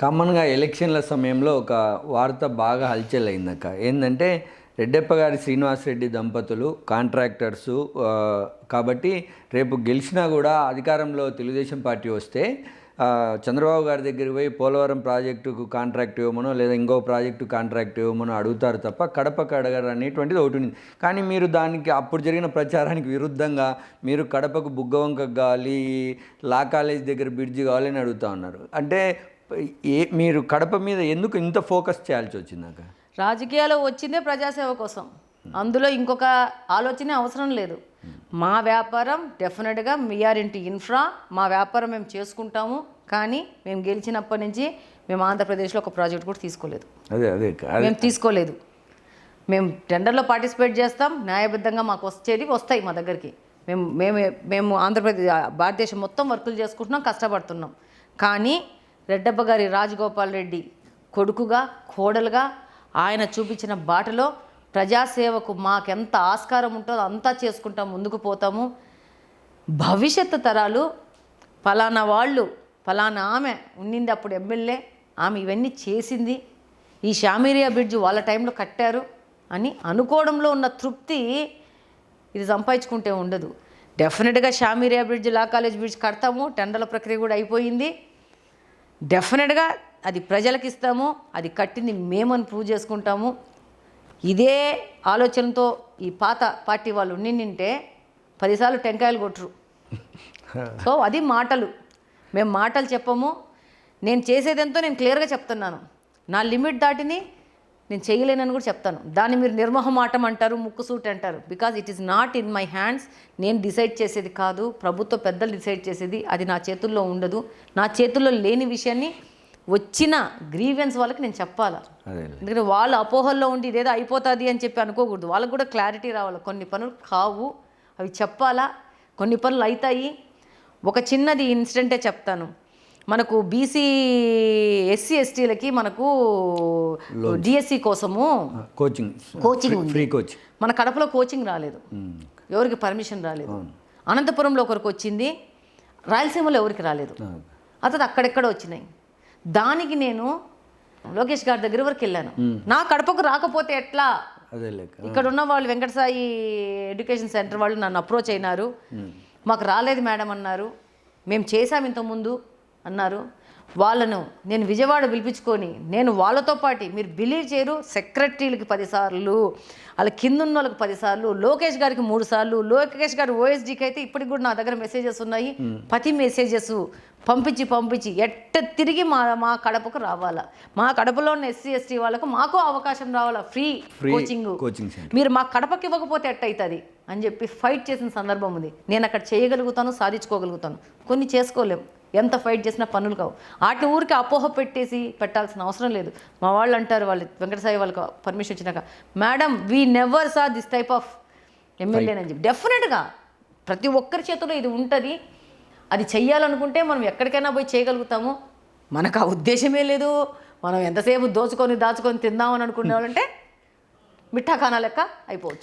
కామన్గా ఎలక్షన్ల సమయంలో ఒక వార్త బాగా హల్చల్ అయిందక్క. ఏంటంటే రెడ్డప్ప గారి శ్రీనివాసరెడ్డి దంపతులు కాంట్రాక్టర్సు కాబట్టి రేపు గెలిచినా కూడా అధికారంలో తెలుగుదేశం పార్టీ వస్తే చంద్రబాబు గారి దగ్గరికి పోయి పోలవరం ప్రాజెక్టుకు కాంట్రాక్ట్ ఇవ్వమనో లేదా ఇంకో ప్రాజెక్టు కాంట్రాక్ట్ ఇవ్వమనో అడుగుతారు తప్ప కడపకు అడగరు అనేటువంటిది ఒకటి ఉంది. కానీ మీరు దానికి అప్పుడు జరిగిన ప్రచారానికి విరుద్ధంగా మీరు కడపకు బుగ్గవంక కావాలి లా కాలేజ్ దగ్గర బ్రిడ్జి కావాలి అని అడుగుతా ఉన్నారు. అంటే ఏ మీరు కడప మీద ఎందుకు ఇంత ఫోకస్ చేయాల్సి వచ్చిందాక రాజకీయాలు వచ్చిందే ప్రజాసేవ కోసం. అందులో ఇంకొక ఆలోచన అవసరం లేదు. మా వ్యాపారం డెఫినెట్గా వీఆర్ ఇంటి ఇన్ఫ్రా మా వ్యాపారం మేము చేసుకుంటాము కానీ మేము గెలిచినప్పటి నుంచి మేము ఆంధ్రప్రదేశ్లో ఒక ప్రాజెక్ట్ కూడా తీసుకోలేదు. అదే. అదే మేము తీసుకోలేదు. మేము టెండర్లో పార్టిసిపేట్ చేస్తాం న్యాయబద్ధంగా మాకు వచ్చేది వస్తాయి మా దగ్గరికి. మేము మేము మేము ఆంధ్రప్రదేశ్ భారతదేశం మొత్తం వర్కులు చేసుకుంటున్నాం కష్టపడుతున్నాం. కానీ రెడ్డప్ప గారి రాజగోపాల్ రెడ్డి కొడుకుగా కోడలుగా ఆయన చూపించిన బాటలో ప్రజాసేవకు మాకెంత ఆస్కారం ఉంటుందో అంతా చేసుకుంటాం ముందుకు పోతాము. భవిష్యత్తు తరాలు ఫలానా వాళ్ళు ఫలానా ఆమె ఉండింది అప్పుడు ఎమ్మెల్యే ఆమె ఇవన్నీ చేసింది. ఈ షామీరియా బ్రిడ్జ్ వాళ్ళ టైంలో కట్టారు అని అనుకోవడంలో ఉన్న తృప్తి ఇది సంపాదించుకుంటే ఉండదు. డెఫినెట్గా షామీరియా బ్రిడ్జ్ లా కాలేజ్ బ్రిడ్జ్ కడతాము టెండర్ల ప్రక్రియ కూడా అయిపోయింది. డెఫినెట్గా అది ప్రజలకు ఇస్తాము అది కట్టింది మేమని ప్రూవ్ చేసుకుంటాము. ఇదే ఆలోచనతో ఈ పాత పార్టీ వాళ్ళు ఉండింటే పదిసార్లు టెంకాయలు కొట్టరు సో అది మాటలు. మేము మాటలు చెప్పము. నేను చేసేదెంతో నేను క్లియర్గా చెప్తున్నాను. నా లిమిట్ దాటిని నేను చేయలేనని కూడా చెప్తాను. దాన్ని మీరు నిర్మోహమాటం అంటారు ముక్కుసూట్ అంటారు. Because it is not in my hands నేను డిసైడ్ చేసేది కాదు ప్రభుత్వ పెద్దలు డిసైడ్ చేసేది అది నా చేతుల్లో ఉండదు. నా చేతుల్లో లేని విషయాన్ని వచ్చిన గ్రీవెన్స్ వాళ్ళకి నేను చెప్పాలా? ఎందుకంటే వాళ్ళు అపోహల్లో ఉండి ఇదేదో అయిపోతుంది అని చెప్పి అనుకోకూడదు. వాళ్ళకు కూడా క్లారిటీ రావాలి. కొన్ని పనులు కావు అవి చెప్పాలా? కొన్ని పనులు అవుతాయి ఒక చిన్నది ఇన్సిడెంటే చెప్తాను. మనకు బీసీ ఎస్సీ ఎస్టీలకి మనకు డిఎస్సి కోసము కోచింగ్ కోచింగ్ ఉంది. ఫ్రీ కోచింగ్ మన కడపలో కోచింగ్ రాలేదు. ఎవరికి పర్మిషన్ రాలేదు. అనంతపురంలో ఒకరికి వచ్చింది. రాయలసీమలో ఎవరికి రాలేదు. అతను అక్కడెక్కడ వచ్చినాయి. దానికి నేను లోకేష్ గారి దగ్గర వరకు వెళ్ళాను. నా కడపకు రాకపోతే ఎట్లా? ఇక్కడ ఉన్న వాళ్ళు వెంకటసాయి ఎడ్యుకేషన్ సెంటర్ వాళ్ళు నన్ను అప్రోచ్ అయినారు. మాకు రాలేదు మేడం అన్నారు. మేము చేశాం ఇంతకుముందు. అన్నారు. వాళ్ళను నేను విజయవాడ పిలిపించుకొని నేను వాళ్ళతో పాటు మీరు బిలీవ్ చేయరు. సెక్రటరీలకి పదిసార్లు వాళ్ళ కింద ఉన్న వాళ్ళకి పదిసార్లు లోకేష్ గారికి మూడు సార్లు లోకేష్ గారి ఓఎస్డీకి అయితే ఇప్పటికి కూడా నా దగ్గర మెసేజెస్ ఉన్నాయి. ప్రతి మెసేజెస్ పంపించి పంపించి ఎట్ట తిరిగి మా మా కడపకు రావాలా? మా కడపలో ఉన్న ఎస్సీ ఎస్టీ వాళ్ళకు మాకు అవకాశం రావాలా? ఫ్రీ కోచింగ్ మీరు మా కడపకి ఇవ్వకపోతే ఎట్టయితుంది? అని చెప్పి ఫైట్ చేసిన సందర్భం ఉంది. నేను అక్కడ చేయగలుగుతాను సాధించుకోగలుగుతాను. కొన్ని చేసుకోలేం ఎంత ఫైట్ చేసినా పనులు కావు. వాటిని ఊరికి అపోహ పెట్టేసి పెట్టాల్సిన అవసరం లేదు. మా వాళ్ళు అంటారు వాళ్ళు వెంకటసాయి వాళ్ళకి పర్మిషన్ ఇచ్చినాక madam we never saw this type of MLA అని చెప్పి. డెఫినెట్గా ప్రతి ఒక్కరి చేతిలో ఇది ఉంటుంది. అది చెయ్యాలనుకుంటే మనం ఎక్కడికైనా పోయి చేయగలుగుతాము. మనకు ఆ ఉద్దేశమే లేదు. మనం ఎంతసేపు దోచుకొని దాచుకొని తిందామని అనుకునే వాళ్ళంటే మిఠాఖానా లెక్క అయిపోవచ్చు.